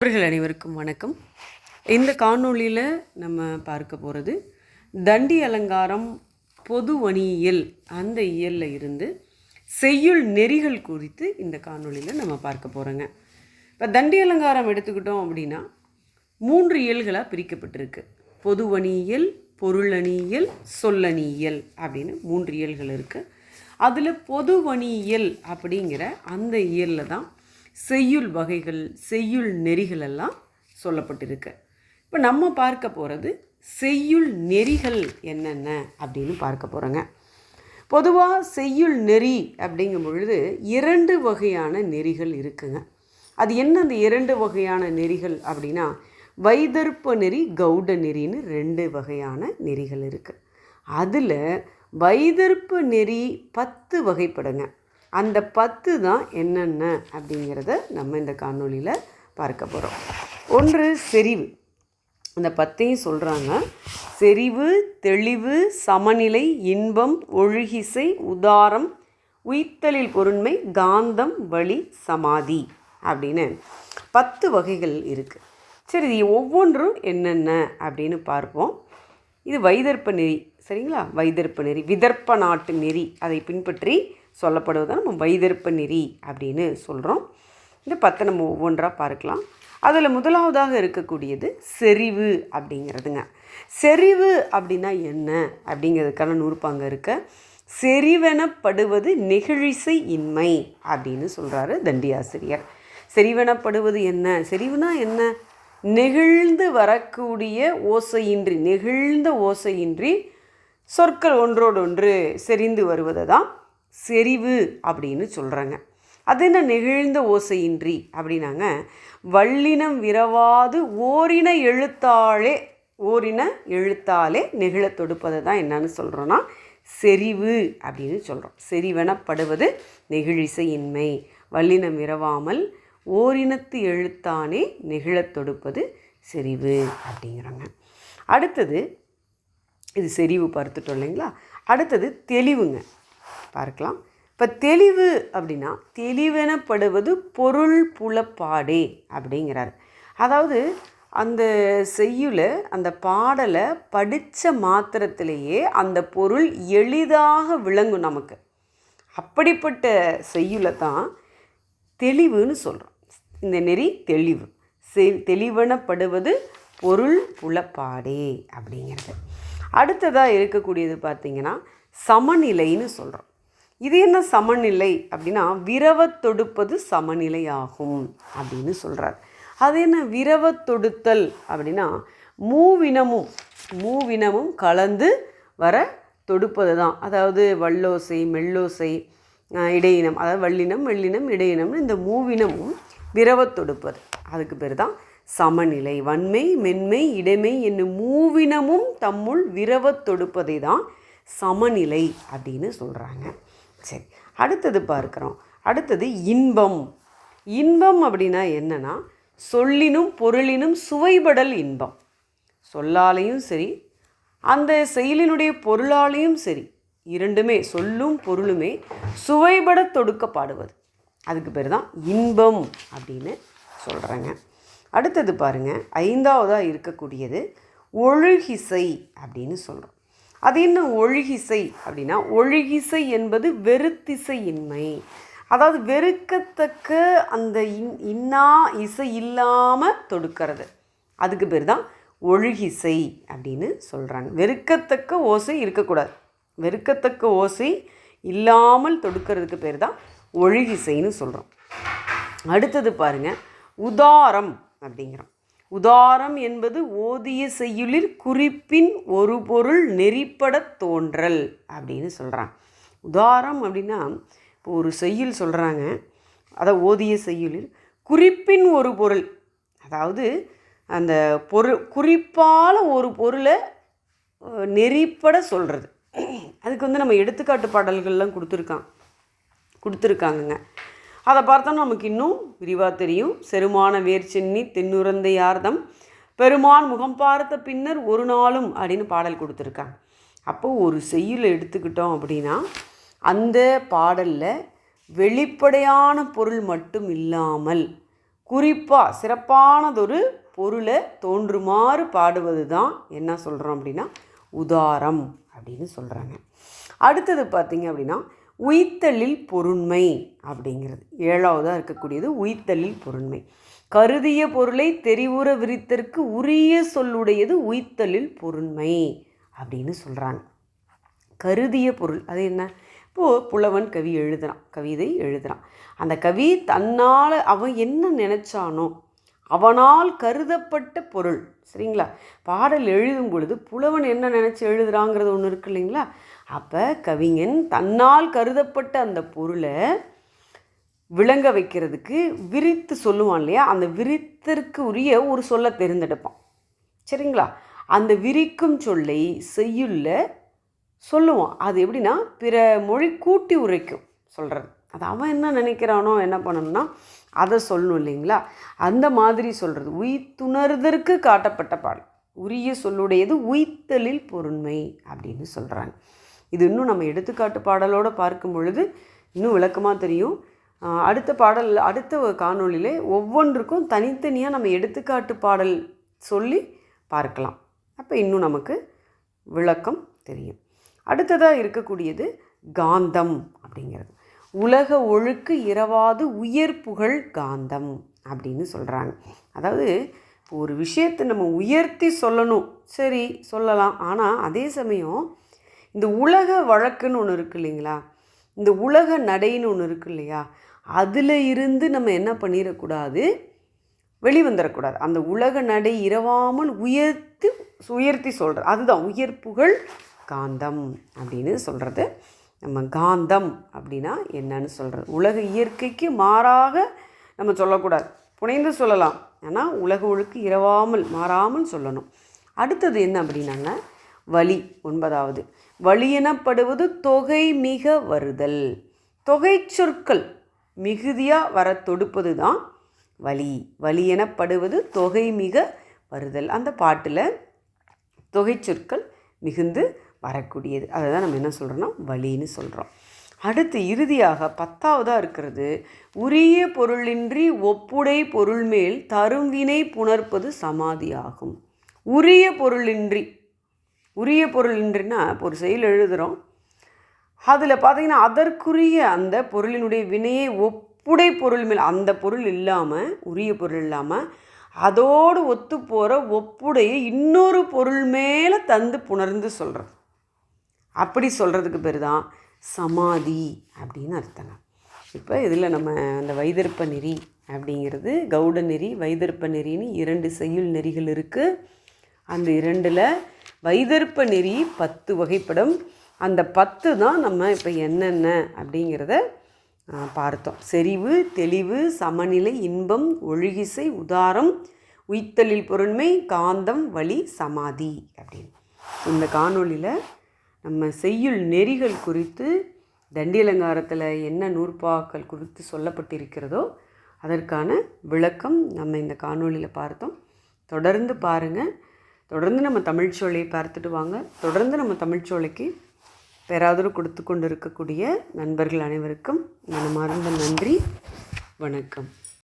நண்பர்கள் அனைவருக்கும் வணக்கம். இந்த காணொளியில் நம்ம பார்க்க போகிறது தண்டி அலங்காரம் பொது வணியியல் அந்த இயலில் இருந்து செய்யுள் நெறிகள் குறித்து இந்த காணொளியில் நம்ம பார்க்க போகிறோங்க இப்போ தண்டி அலங்காரம் எடுத்துக்கிட்டோம் அப்படின்னா மூன்று இயல்களாக பிரிக்கப்பட்டிருக்கு. பொது வணியியல் பொருளணியியல் சொல்லணியியல் அப்படின்னு மூன்று இயல்கள் இருக்குது அதில் பொது வணியியல் அப்படிங்கிற அந்த இயலில் தான் செய்யுள் வகைகள் செய்யுள் நெறிகள் எல்லாம் சொல்லப்பட்டிருக்கு. இப்போ நம்ம பார்க்க போகிறது செய்யுள் நெறிகள் என்னென்ன அப்படின்னு பார்க்க போகிறோங்க பொதுவாக செய்யுள் நெறி அப்படிங்கும் பொழுது இரண்டு வகையான நெறிகள் இருக்குங்க. அது என்ன அந்த இரண்டு வகையான நெறிகள் அப்படின்னா வைதர்ப்ப நெறி கௌட நெறின்னு ரெண்டு வகையான நெறிகள் இருக்குது அதில் வைதர்ப்ப நெறி பத்து வகைப்படுங்க. அந்த பத்து தான் என்னென்ன அப்படிங்கிறத நம்ம இந்த காணொலியில் பார்க்க போகிறோம் ஒன்று செறிவு. அந்த பத்தையும் சொல்கிறாங்க செறிவு தெளிவு சமநிலை இன்பம் ஒழுகிசை உதாரம் உயிர்த்தலில் பொருண்மை காந்தம் வழி சமாதி அப்படின்னு பத்து வகைகள் இருக்குது சரி இது ஒவ்வொன்றும் என்னென்ன அப்படின்னு பார்ப்போம். இது வைதர்ப்ப நெறி சரிங்களா? வைதர்ப்ப நெறி விதர்ப்ப நாட்டு நெறி அதை பின்பற்றி சொல்லப்படுவதை நம்ம வைதர்ப்ப நெறி அப்படின்னு சொல்கிறோம் இந்த பத்தை நம்ம ஒவ்வொன்றாக பார்க்கலாம். அதில் முதலாவதாக இருக்கக்கூடியது செறிவு அப்படிங்கிறதுங்க. செறிவு அப்படின்னா என்ன அப்படிங்கிறதுக்கான நூறுப்பாங்க இருக்க. செறிவெனப்படுவது நெகிழிசை இன்மை அப்படின்னு சொல்கிறாரு தண்டியாசிரியர். செறிவெனப்படுவது என்ன? செறிவுனா என்ன? நெகிழ்ந்து வரக்கூடிய ஓசையின்றி நெகிழ்ந்த ஓசையின்றி சொற்கள் ஒன்றோடொன்று செறிந்து வருவதை தான் செறிவு அப்படின்னு சொல்கிறாங்க அது என்ன? நெகிழ்ந்த ஓசையின்றி அப்படின்னாங்க. வள்ளினம் விரவாது ஓரின எழுத்தாலே ஓரின எழுத்தாலே நெகிழத் தொடுப்பதை தான் என்னன்னு சொல்கிறோன்னா செறிவு அப்படின்னு சொல்கிறோம் செறிவெனப்படுவது நெகிழிசையின்மை. வல்லினம் விரவாமல் ஓரினத்து எழுத்தானே நெகிழத் தொடுப்பது செறிவு அப்படிங்கிறாங்க. அடுத்தது இது செறிவு பார்த்துட்டோம் இல்லைங்களா? அடுத்தது தெளிவுங்க. பார்க்கலாம். இப்போ தெளிவு அப்படின்னா தெளிவெனப்படுவது பொருள் புலப்பாடே அப்படிங்கிறார். அதாவது அந்த செய்யுல அந்த பாடலை படித்த மாத்திரத்திலேயே அந்த பொருள் எளிதாக விளங்கும் நமக்கு. அப்படிப்பட்ட செய்யுளை தான் தெளிவுன்னு சொல்கிறோம் இந்த நெறி தெளிவு. செ தெளிவெனப்படுவது பொருள் புலப்பாடே அப்படிங்கிறது. அடுத்ததாக இருக்கக்கூடியது பார்த்திங்கன்னா சமநிலைன்னு சொல்கிறோம் இது என்ன சமநிலை அப்படின்னா விரவத் தொடுப்பது சமநிலை ஆகும் அப்படின்னு சொல்கிறார் அது என்ன விரவத் தொடுத்தல் அப்படின்னா மூவினமும் மூவினமும் கலந்து வர தொடுப்பது தான் அதாவது வல்லோசை மெல்லோசை இடையினம் அதாவது வல்லினம் மெல்லினம் இடையினம்னு இந்த மூவினமும் விரவத் தொடுப்பது. அதுக்கு பேர் தான் சமநிலை. வன்மை மென்மை இடைமை என்னும் மூவினமும் தம்முள் விரவத் தொடுப்பதை தான் சமநிலை அப்படின்னு சொல்கிறாங்க சரி அடுத்தது பார்க்குறோம். அடுத்தது இன்பம். இன்பம் அப்படின்னா என்னென்னா சொல்லினும் பொருளினும் சுவைபடல் இன்பம். சொல்லாலையும் சரி அந்த செயலினுடைய பொருளாலையும் சரி இரண்டுமே சொல்லும் பொருளுமே சுவைபட தொடுக்கப்பாடுவது. அதுக்கு பேர் தான் இன்பம் அப்படின்னு சொல்கிறாங்க அடுத்தது பாருங்கள் ஐந்தாவதாக இருக்கக்கூடியது ஒழுகிசை அப்படின்னு சொல்கிறோம் அது என்ன ஒழுகிசை அப்படின்னா ஒழுகிசை என்பது வெறுத்திசையின்மை. அதாவது வெறுக்கத்தக்க அந்த இன் இன்னா இசை இல்லாமல் தொடுக்கிறது. அதுக்கு பேர் தான் ஒழுகிசை அப்படின்னு சொல்கிறாங்க வெறுக்கத்தக்க ஓசை இருக்கக்கூடாது. வெறுக்கத்தக்க ஓசை இல்லாமல் தொடுக்கிறதுக்கு பேர் தான் ஒழுகிசைன்னு சொல்கிறோம் அடுத்தது பாருங்கள் உதாரம் அப்படிங்கிறோம். உதாரம் என்பது ஓதிய செய்யுளில் குறிப்பின் ஒரு பொருள் நெறிப்படத் தோன்றல் அப்படின்னு சொல்கிறாங்க உதாரம் அப்படின்னா இப்போ ஒரு செய்யுள் சொல்கிறாங்க அதை ஓதிய செய்யுளில் குறிப்பின் ஒரு பொருள் அதாவது அந்த பொருள் குறிப்பால் ஒரு பொருளை நெறிப்பட சொல்கிறது அதுக்கு வந்து நம்ம எடுத்துக்காட்டு பாடல்கள்லாம் கொடுத்துருக்கான் கொடுத்துருக்காங்கங்க. அதை பார்த்தா நமக்கு இன்னும் விரிவாக தெரியும். செருமான வேர்ச்சென்னி தென்னுரந்தை யார்தம் பெருமான் முகம் பார்த்த பின்னர் ஒரு நாளும் அப்படின்னு பாடல் கொடுத்துருக்காங்க. அப்போ ஒரு செய்யுள் எடுத்துக்கிட்டோம் அப்படின்னா அந்த பாடலில் வெளிப்படையான பொருள் மட்டும் இல்லாமல் குறிப்பாக சிறப்பானதொரு பொருளை தோன்றுமாறு பாடுவது தான் என்ன சொல்கிறோம் அப்படின்னா உதாரம் அப்படின்னு சொல்கிறாங்க அடுத்தது பார்த்திங்க அப்படின்னா உய்த்தலில் பொருண்மை அப்படிங்கிறது. ஏழாவதாக இருக்கக்கூடியது உய்த்தலில் பொருண்மை. கருதிய பொருளை தெரிவுற விரித்தற்கு உரிய சொல்லுடையது உய்த்தலில் பொருண்மை அப்படின்னு சொல்கிறாங்க கருதிய பொருள் அது என்ன? இப்போது புலவன் கவி எழுதுறான் கவிதை எழுதுறான். அந்த கவி தன்னால் அவன் என்ன நினச்சானோ அவனால் கருதப்பட்ட பொருள் சரிங்களா? பாடல் எழுதும் பொழுது புலவன் என்ன நினச்சி எழுதுறாங்கிறது ஒன்று இருக்கு இல்லைங்களா? அப்போ கவிஞன் தன்னால் கருதப்பட்ட அந்த பொருளை விளங்க வைக்கிறதுக்கு விரித்து சொல்லுவான் இல்லையா? அந்த விரித்திற்கு உரிய ஒரு சொல்லை தேர்ந்தெடுப்பான். சரிங்களா? அந்த விரிக்கும் சொல்லை செய்யுள்ள சொல்லுவான். அது எப்படின்னா பிற மொழி கூட்டி உரைக்கும் சொல்கிறது அது அவன் என்ன நினைக்கிறானோ என்ன பண்ணணும்னா அதை சொல்லணும் இல்லைங்களா? அந்த மாதிரி சொல்கிறது உய்த்துணர்தற்கு காட்டப்பட்ட பாடல். உரிய சொல்லுடையது உய்த்தலில் பொருண்மை அப்படின்னு சொல்கிறாங்க இது இன்னும் நம்ம எடுத்துக்காட்டு பாடலோடு பார்க்கும் பொழுது இன்னும் விளக்கமாக தெரியும். அடுத்த பாடல் அடுத்த காணொளியிலே ஒவ்வொன்றுக்கும் தனித்தனியாக நம்ம எடுத்துக்காட்டு பாடல் சொல்லி பார்க்கலாம். அப்போ இன்னும் நமக்கு விளக்கம் தெரியும். அடுத்ததாக இருக்கக்கூடியது காந்தம் அப்படிங்கிறது. உலக ஒழுக்கு இரவாது உயர் புகழ் காந்தம் அப்படின்னு சொல்கிறாங்க அதாவது இப்போ ஒரு விஷயத்தை நம்ம உயர்த்தி சொல்லணும். சரி சொல்லலாம். ஆனால் அதே சமயம் இந்த உலக வழக்குன்னு ஒன்று இருக்கு இல்லைங்களா? இந்த உலக நடைன்னு ஒன்று இருக்கு இல்லையா? அதில் இருந்து நம்ம என்ன பண்ணிடக்கூடாது? வெளிவந்துடக்கூடாது. அந்த உலக நடை இரவாமல் உயர்த்தி உயர்த்தி சொல்கிறது அதுதான் உயர் புகழ் காந்தம் அப்படின்னு சொல்கிறது நம்ம காந்தம் அப்படின்னா என்னன்னு சொல்கிறது உலக இயற்கைக்கு மாறாக நம்ம சொல்லக்கூடாது. புனைந்து சொல்லலாம். ஆனால் உலக ஒழுக்கு இரவாமல் மாறாமல் சொல்லணும். அடுத்தது என்ன அப்படின்னாங்க? வலி ஒன்பதாவது. வலி எனப்படுவது தொகை மிக வருதல். தொகை சொற்கள் மிகுதியாக வர தொடுப்பது தான் வலி. வலி எனப்படுவது தொகை மிக வருதல். அந்த பாட்டில் தொகை சொற்கள் மிகுந்து வரக்கூடியது. அதை தான் நம்ம என்ன சொல்கிறோன்னா வலின்னு சொல்கிறோம் அடுத்து இறுதியாக பத்தாவதாக இருக்கிறது உரிய பொருளின்றி ஒப்புடை பொருள் மேல் தரும் வினை புணர்ப்பது சமாதியாகும். உரிய பொருளின்றி உரிய பொருள் என்றுன்னா ஒரு செயல் எழுதுகிறோம் அதில் பார்த்தீங்கன்னா அதற்குரிய அந்த பொருளினுடைய வினையை ஒப்புடை பொருள் மேல் அந்த பொருள் இல்லாமல் உரிய பொருள் இல்லாமல் அதோடு ஒத்து போகிற ஒப்புடையை இன்னொரு பொருள் மேலே தந்து புணர்ந்து சொல்கிறது அப்படி சொல்கிறதுக்கு பேர் தான் சமாதி அப்படின்னு அர்த்தங்க. இப்போ இதில் நம்ம அந்த வைதர்ப்ப நெறி அப்படிங்கிறது கவுட நெறி வைதர்ப்ப நெறின்னு இரண்டு செய்யுள் நெறிகள் இருக்குது அந்த இரண்டில் வைதர்ப்ப நெறி பத்து வகைப்படும். அந்த பத்து தான் நம்ம இப்போ என்னென்ன அப்படிங்கிறத பார்த்தோம். செறிவு தெளிவு சமநிலை இன்பம் ஒழுகிசை உதாரம் உய்த்தலில் பொருண்மை காந்தம் வலி சமாதி அப்படின்னு. இந்த காணொளியில் நம்ம செய்யுள் நெறிகள் குறித்து தண்டியலங்காரத்தில் என்ன நூற்பாக்கள் குறித்து சொல்லப்பட்டிருக்கிறதோ அதற்கான விளக்கம் நம்ம இந்த காணொளியில் பார்த்தோம். தொடர்ந்து பாருங்கள் தொடர்ந்து நம்ம தமிழ்ச்சோலையை பார்த்துட்டு வாங்க. தொடர்ந்து நம்ம தமிழ்ச்சோலைக்கு பேராதரவு கொடுத்து கொண்டு இருக்கக்கூடிய நண்பர்கள் அனைவருக்கும் மனமார்ந்த நன்றி. வணக்கம்.